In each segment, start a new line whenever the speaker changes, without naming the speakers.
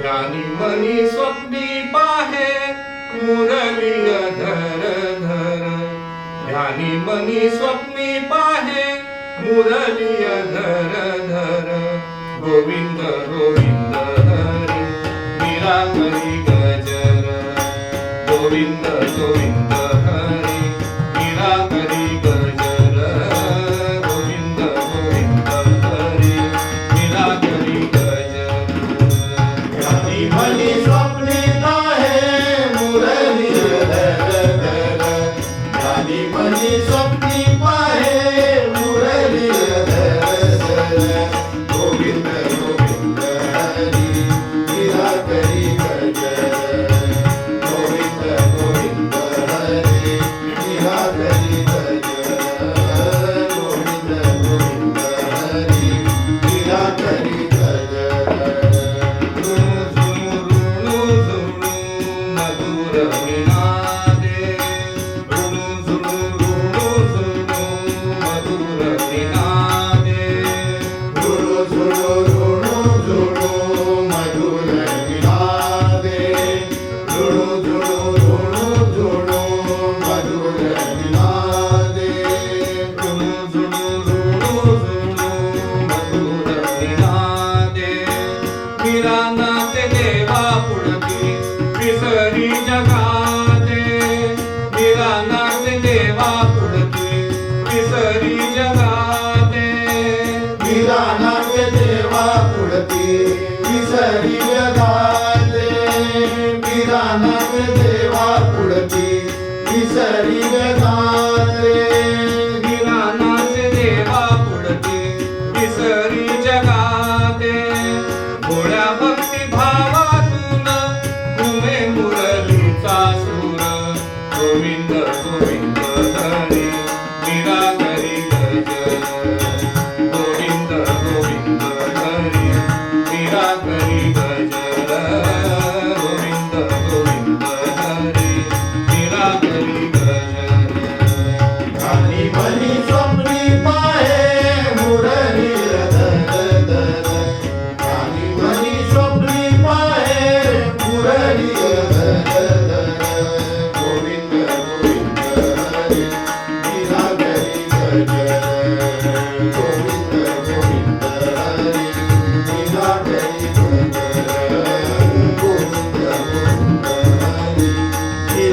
ज्ञानी मनी स्वप्नी पाहे
मुरली धर धर. ज्ञानी मनी स्वप्नी पाहे मुरली धर धर. गोविंद गोविंद हरी निरामरी गजर. Govind Govind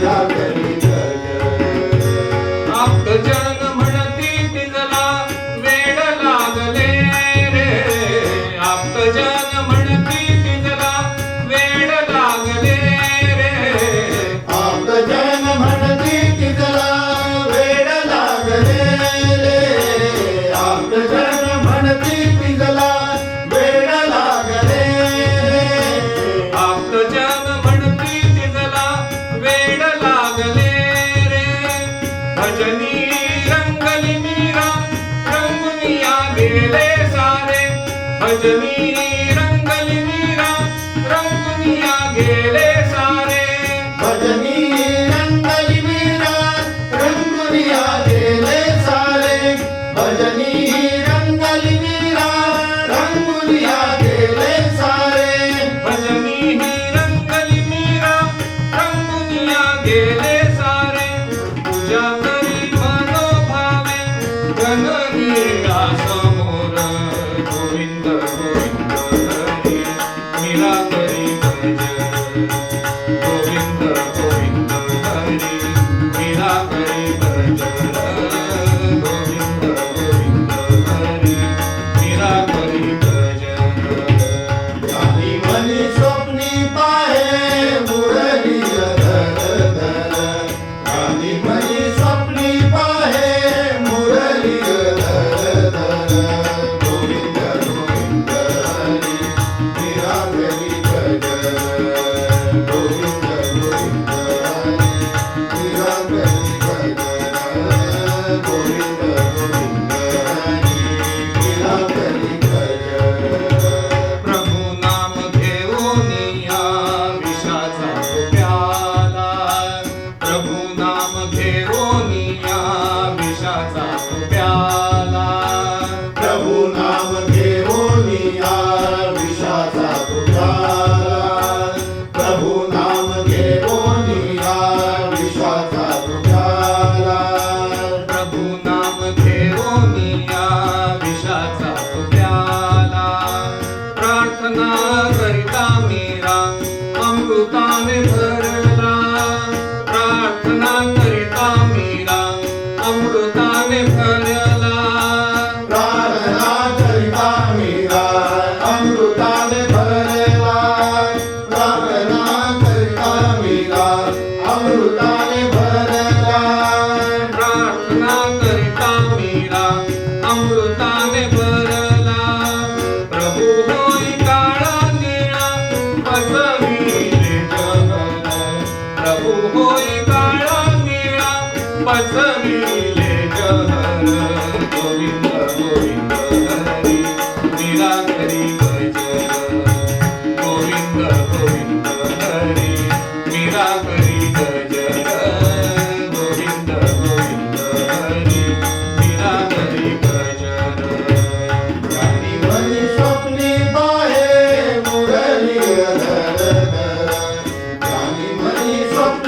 Navidad. Hare Jamiri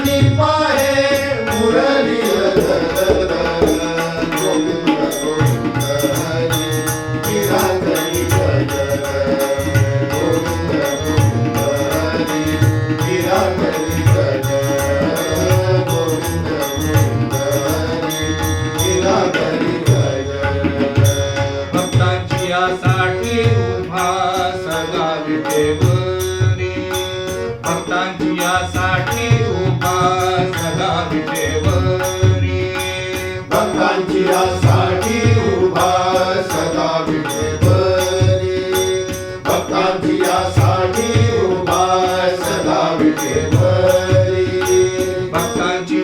me Deori
भक्तांची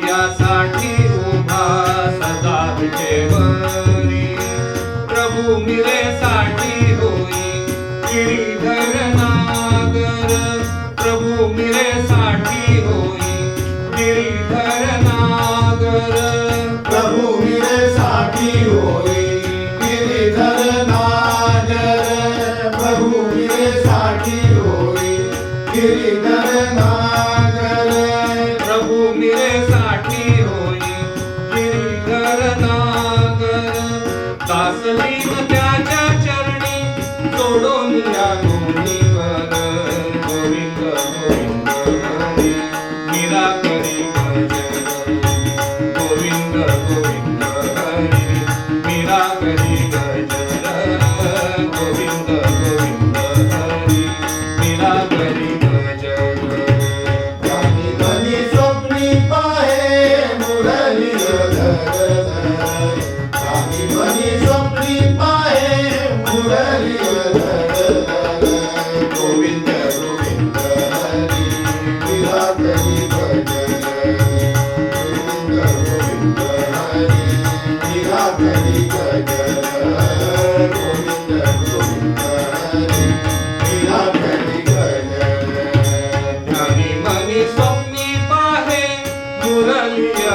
आसाठी उभा सदा
विठेवरी
प्रभू मिले साठी होई गिरीधर नागर.
प्रभू मिले साठी गिरधर प्रभू साठी होई गिरी